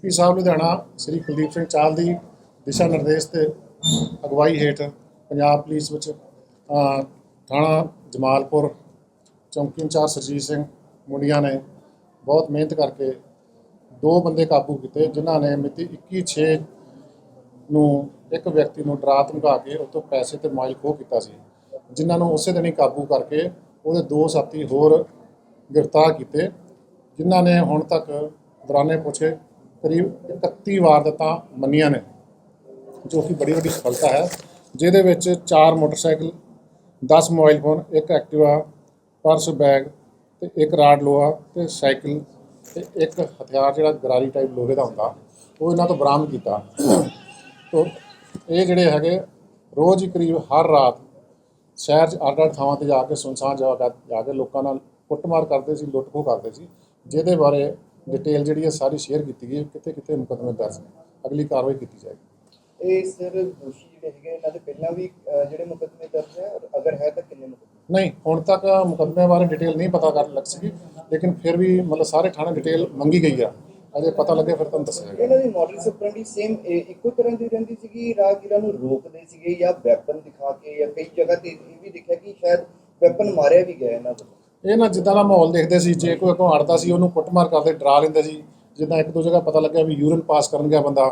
SP ਸਾਹਿਬ ਲੁਧਿਆਣਾ, ਸ੍ਰੀ ਕੁਲਦੀਪ ਸਿੰਘ ਚਾਲ ਦੀ ਦਿਸ਼ਾ ਨਿਰਦੇਸ਼ ਤੇ ਅਗਵਾਈ ਹੇਠ ਪੰਜਾਬ ਪੁਲਿਸ ਵਿੱਚ ਥਾਣਾ ਜਮਾਲਪੁਰ, ਚੌਂਕੀ ਇੰਚਾਰਜ ਸਰਜੀਤ ਸਿੰਘ ਮੁੰਡੀਆਂ ਨੇ ਬਹੁਤ ਮਿਹਨਤ ਕਰਕੇ ਦੋ ਬੰਦੇ ਕਾਬੂ ਕੀਤੇ, ਜਿਨ੍ਹਾਂ ਨੇ ਮਿਤੀ 21/6 ਨੂੰ ਇੱਕ ਵਿਅਕਤੀ ਨੂੰ ਡਰਾ ਧਮਕਾ ਕੇ ਉਹ ਤੋਂ ਪੈਸੇ ਤੇ ਮੋਬਾਈਲ ਖੋਹ ਕੀਤਾ ਸੀ, ਜਿਨ੍ਹਾਂ ਨੂੰ ਉਸੇ ਦਿਨ ਹੀ ਕਾਬੂ ਕਰਕੇ ਉਹਦੇ ਦੋ ਸਾਥੀ ਹੋਰ ਗ੍ਰਿਫਤਾਰ ਕੀਤੇ, ਜਿਨ੍ਹਾਂ ਨੇ ਹੁਣ ਤੱਕ ਦੌਰਾਨੇ ਪੁੱਛੇ ਕਰੀਬ 31 ਵਾਰਦਾਤਾਂ ਮੰਨੀਆਂ ਨੇ, ਜੋ ਕਿ ਬੜੀ ਵੱਡੀ ਸਫਲਤਾ ਹੈ, ਜਿਹਦੇ ਵਿੱਚ ਚਾਰ ਮੋਟਰਸਾਈਕਲ 10 ਮੋਬਾਈਲ ਫੋਨ, ਇੱਕ ਐਕਟਿਵਾ, ਪਰਸ ਬੈਗ ਤੇ ਇੱਕ ਰਾਡ ਲੋਹਾ ਤੇ ਸਾਈਕਲ ਤੇ ਇੱਕ ਹਥਿਆਰ ਜਿਹੜਾ ਗਰਾਰੀ ਟਾਈਪ ਲੋਹੇ ਦਾ ਹੁੰਦਾ, ਉਹ ਇਹਨਾਂ ਤੋਂ ਬਰਾਮਦ ਕੀਤਾ। ਤੋ ਇਹ ਜਿਹੜੇ ਹੈਗੇ, ਰੋਜ਼ ਹੀ ਕਰੀਬ ਹਰ ਰਾਤ ਸ਼ਹਿਰ 'ਚ ਅੱਡ ਅੱਡ ਥਾਵਾਂ ਤੇ ਜਾ ਕੇ ਸੁਨਸਾਨ ਜਗ੍ਹਾ ਜਾ ਕੇ ਲੋਕਾਂ ਨਾਲ ਕੁੱਟਮਾਰ ਕਰਦੇ ਸੀ ਲੁੱਟ ਖੋਹ ਕਰਦੇ ਸੀ, ਜਿਹਦੇ ਬਾਰੇ ਡਿਟੇਲ ਜਿਹੜੀ ਹੈ ਸਾਰੀ ਸ਼ੇਅਰ ਕੀਤੀ ਗਈ ਕਿੱਥੇ ਕਿੱਥੇ ਮੁਕੱਦਮੇ ਦਰਜ ਨੇ। ਅਗਲੀ ਕਾਰਵਾਈ ਕੀਤੀ ਜਾਏਗੀ। ਇਹ ਸਰ ਦੋਸ਼ੀ ਜਿਹੜੇ ਹੈਗੇ ਇਹਨਾਂ ਦੇ ਪਹਿਲਾਂ ਵੀ ਅਹ, ਜਿਹੜੇ ਮੁਕੱਦਮੇ ਦਰਜ ਹੈ ਔਰ ਅਗਰ ਹੈ ਤਾਂ ਕਿੰਨੇ ਮੁਕੱਦਮੇ? ਨਹੀਂ ਹੁਣ ਤੱਕ ਮੁਕੱਦਮੇ ਬਾਰੇ ਡਿਟੇਲ ਨਹੀਂ ਪਤਾ ਕਰ ਲੱਗ ਸਕੀ ਲੇਕਿਨ ਫਿਰ ਵੀ ਮਤਲਬ ਸਾਰੇ ਥਾਣੇ ਡਿਟੇਲ ਮੰਗੀ ਗਈ ਆ। ਅਜੇ ਪਤਾ ਲੱਗੇ ਫਿਰ ਤੁਹਾਨੂੰ ਦੱਸਿਆ ਜਾਏਗਾ। ਇਹਨਾਂ ਦੀ ਮਾਡਲ ਸਪਰੈਂਡੀ ਸੇਮ ਇੱਕੋ ਤਰ੍ਹਾਂ ਦੀ ਰਹਿੰਦੀ ਸੀਗੀ ਰਾਹਗੀਰਾਂ ਨੂੰ ਰੋਕਦੇ ਸੀਗੇ ਜਾਂ ਵੈਪਨ ਦਿਖਾ ਕੇ ਜਾਂ ਕਈ ਜਗ੍ਹਾ ਤੇ ਇਹ ਵੀ ਦੇਖਿਆ ਕਿ ਸ਼ਾਇਦ ਵੈਪਨ ਮਾਰਿਆ ਵੀ ਗਿਆ ਇਹਨਾਂ ਵੱਲੋਂ। ਇਹ ਨਾ ਜਿੱਦਾਂ ਦਾ ਮਾਹੌਲ ਦੇਖਦੇ ਸੀ ਜੇ ਕੋਈ ਅੱਗੋਂ ਅੜਦਾ ਸੀ ਉਹਨੂੰ ਕੁੱਟਮਾਰ ਕਰਦੇ ਡਰਾ ਲੈਂਦੇ ਸੀ। ਜਿੱਦਾਂ ਇੱਕ ਦੋ ਜਗ੍ਹਾ ਪਤਾ ਲੱਗਿਆ ਵੀ ਯੂਰਿਨ ਪਾਸ ਕਰਨ ਗਿਆ ਬੰਦਾ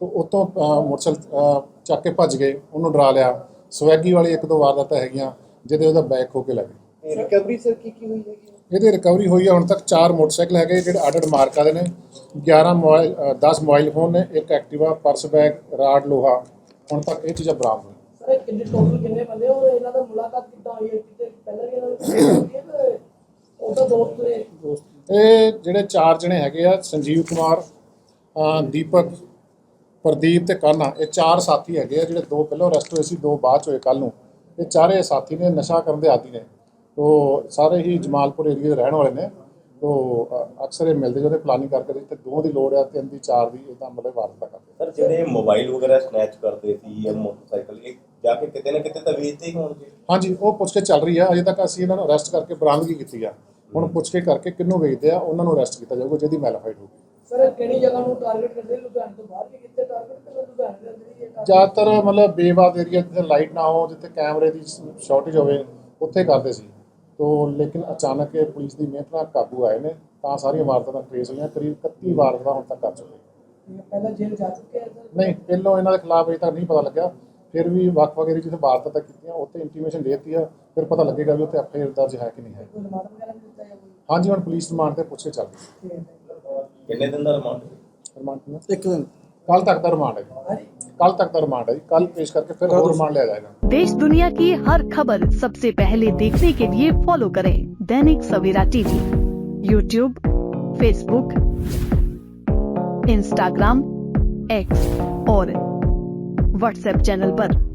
ਤਾਂ ਉਤੋਂ ਮੋਟਰਸਾਈਕਲ ਚੱਕ ਕੇ ਭੱਜ ਗਏ ਉਹਨੂੰ ਡਰਾ ਲਿਆ। ਸਵੈਗੀ ਵਾਲੀ ਇੱਕ ਦੋ ਵਾਰਦਾਤਾਂ ਹੈਗੀਆਂ ਜਿਹਦੇ ਉਹਦਾ ਬੈਗ ਖੋ ਕੇ ਲੱਗੇ ਇਹ ਰਿਕਵਰੀ ਸਰ ਕੀ ਕੀ ਹੋਈ ਹੈਗੀ? ਇਹਦੀ ਰਿਕਵਰੀ ਹੋਈ ਹੈ ਹੁਣ ਤੱਕ 4 ਮੋਟਰਸਾਈਕਲ ਹੈਗੇ ਜਿਹੜੇ ਅੱਡ ਮਾਰਕਾ ਦੇ ਨੇ। 11 ਮੋਬਾਈਲ ਅ, 10 ਮੋਬਾਈਲ ਫੋਨ ਨੇ ਇੱਕ ਐਕਟਿਵਾ ਪਰਸ ਬੈਗ ਰਾਡ ਲੋਹਾ। ਹੁਣ ਤੱਕ ਇਹ ਚੀਜ਼ਾਂ ਬਰਾਮਦ ਹੋਈਆਂ। ਸਰ ਇਹ ਕਿੰਨੇ ਟੋਟਲ ਕਿੰਨੇ ਬੰਦੇ? ਔਰ ਇਹਨਾਂ ਦਾ ਮੁਲਾਕਾਤ ਕਿੱਦਾਂ ਹੋਈ? ਹੈ ਕਿਤੇ ਪਹਿਲਾਂ ਵੀ ਇਹਨਾਂ ਨੂੰ ਉਹਦਾ ਦੋਸਤ ਨੇ? ਇਹ ਜਿਹੜੇ ਚਾਰ ਜਣੇ ਹੈਗੇ ਆ ਸੰਜੀਵ ਕੁਮਾਰ ਦੀਪਕ ਪ੍ਰਦੀਪ ਤੇ ਕਾਨਾ ਇਹ ਚਾਰ ਸਾਥੀ ਹੈਗੇ ਆ ਜਿਹੜੇ ਦੋ ਪਹਿਲਾਂ ਅਰੈਸਟ ਹੋਏ ਸੀ ਦੋ ਬਾਅਦ ਚ ਹੋਏ ਕੱਲ ਨੂੰ। ਇਹ ਚਾਰੇ ਸਾਥੀ ਨੇ ਨਸ਼ਾ ਕਰਨ ਦੇ ਆਦੀ ਨੇ। ਤੋ ਸਾਰੇ ਹੀ ਜਮਾਲਪੁਰ ਏਰੀਆ ਦੇ ਰਹਿਣ ਵਾਲੇ ਨੇ। ਤੋ ਅਕਸਰ ਇਹ ਮਿਲਦੇ ਜਿਹੜੇ ਪਲਾਨਿੰਗ ਕਰਕੇ ਜਿੱਥੇ ਦੋ ਦੀ ਲੋੜ ਆ ਤਿੰਨ ਦੀ ਚਾਰ ਦੀ ਇਦਾਂ ਮਤਲਬ ਵਾਰਤਾ ਕਰਦੇ ਸਰ ਜਿਹੜੇ ਮੋਬਾਈਲ ਵਗੈਰਾ ਸਨੈਚ ਕਰਦੇ ਸੀ ਜਾਂ ਮੋਟਰਸਾਈਕਲ ਜਾ ਕੇ ਕਿਤੇ ਨਾ ਕਿਤੇ ਤਾਂ ਵੇਚਦੇ ਹੀ ਹੋਣਗੇ। ਹਾਂਜੀ ਉਹ ਪੁੱਛ ਕੇ ਚੱਲ ਰਹੀ ਆ। ਅਜੇ ਤੱਕ ਅਸੀਂ ਇਹਨਾਂ ਨੂੰ ਅਰੈਸਟ ਕਰਕੇ ਬਰਾਮਦਗੀ ਕੀਤੀ ਆ। ਹੁਣ ਪੁੱਛ ਕੇ ਕਰਕੇ ਕਿੰਨੂੰ ਵੇਚਦੇ ਆ ਉਹਨਾਂ ਨੂੰ ਅਰੈਸਟ ਕੀਤਾ ਜਾਊਗਾ ਜਿਹਦੀ ਮੈਲੀਫਾਈਡ ਹੋਊਗੀ। ਸਰ ਕਿਹੜੀ ਜਗ੍ਹਾ ਨੂੰ ਟਾਰਗੇਟ ਕਰਦੇ? ਲੁਧਿਆਣੇ ਤੋਂ ਬਾਹਰ ਵੀ ਕਿਤੇ ਟਾਰਗੇਟ ਕਰਦੇ? ਲੁਧਿਆਣੇ ਦੇ ਅੰਦਰ ਹੀ ਇਹ? ਜ਼ਿਆਦਾਤਰ ਮਤਲਬ ਬੇਵਾਦ ਏਰੀਆ ਜਿੱਥੇ ਲਾਈਟ ਨਾ ਹੋ ਜਿੱਥੇ ਕੈਮਰੇ ਦੀ ਸ਼ਾਰਟੇਜ ਹੋਵੇ ਉੱਥੇ ਕਰਦੇ ਸੀ। ਤੋ ਲੇਕਿਨ ਅਚਾਨਕ ਇਹ ਪੁਲਿਸ ਦੀ ਮਿਹਨਤ ਨਾਲ ਕਾਬੂ ਆਏ ਨੇ ਤਾਂ ਸਾਰੀਆਂ ਵਾਰਦਾਤਾਂ ਟ੍ਰੇਸ ਹੋਈਆਂ ਕਰੀਬ 31 ਵਾਰਦਾਤਾਂ ਹੁਣ ਤੱਕ ਕਰ ਚੁੱਕੇ। ਪਹਿਲਾਂ ਜੇਲ੍ਹ ਜਾ ਚੁੱਕੇ ਆ ਸਰ? ਨਹੀਂ ਪਹਿਲੋਂ ਇਹਨਾਂ ਦੇ ਖਿਲਾਫ ਅਜੇ ਤੱਕ ਨਹੀਂ ਪਤਾ ਲੱਗਿਆ। ਫਿਰ ਵੀ ਵੱਖ-ਵੱਖ ਏਰੀਆ ਜਿੱਥੇ ਵਾਰਦਾਤਾਂ ਕੀਤੀਆਂ ਉੱਥੇ ਇੰਟੀਮੇਸ਼ਨ ਦੇਤੀ ਆ ਫਿਰ ਪਤਾ ਲੱਗੇਗਾ ਵੀ ਉੱਥੇ ਐਫਆਈਆਰ ਦਰਜ ਹੈ ਕਿ ਨਹੀਂ ਹੈ ਕੋਈ ਰਿਮਾਂਡ ਵਗੈਰਾ ਵੀ ਦਿੱਤਾ ਜਾਂ ਕੋਈ ਹਾਂਜੀ ਹੁਣ ਪੁਲਿਸ ਰਿਮਾਂਡ ਤੇ ਪੁੱਛੇ ਚੱਲ ਰਹੀ ਠੀਕ ਹੈ ਕਿੰਨੇ ਦਿਨ ਦਾ ਰਿਮਾਂਡ ਰਿਮਾਂਡ ਇੱਕ ਦਿਨ ਕੱਲ ਤੱਕ ਦਾ ਰਿਮਾਂਡ ਹੈ ਹਾਂਜੀ ਕੱਲ ਤੱਕ ਦਾ ਰਿਮਾਂਡ ਹੈ ਜੀ ਕੱਲ ਪੇਸ਼ ਕਰਕੇ ਫਿਰ ਹੋਰ ਰਿਮਾਂਡ ਲਿਆ ਜਾਏਗਾ देश दुनिया की हर खबर सबसे पहले देखने के लिए फॉलो करें Dainik Savera TV YouTube Facebook Instagram X और व्हाट्सएप चैनल पर।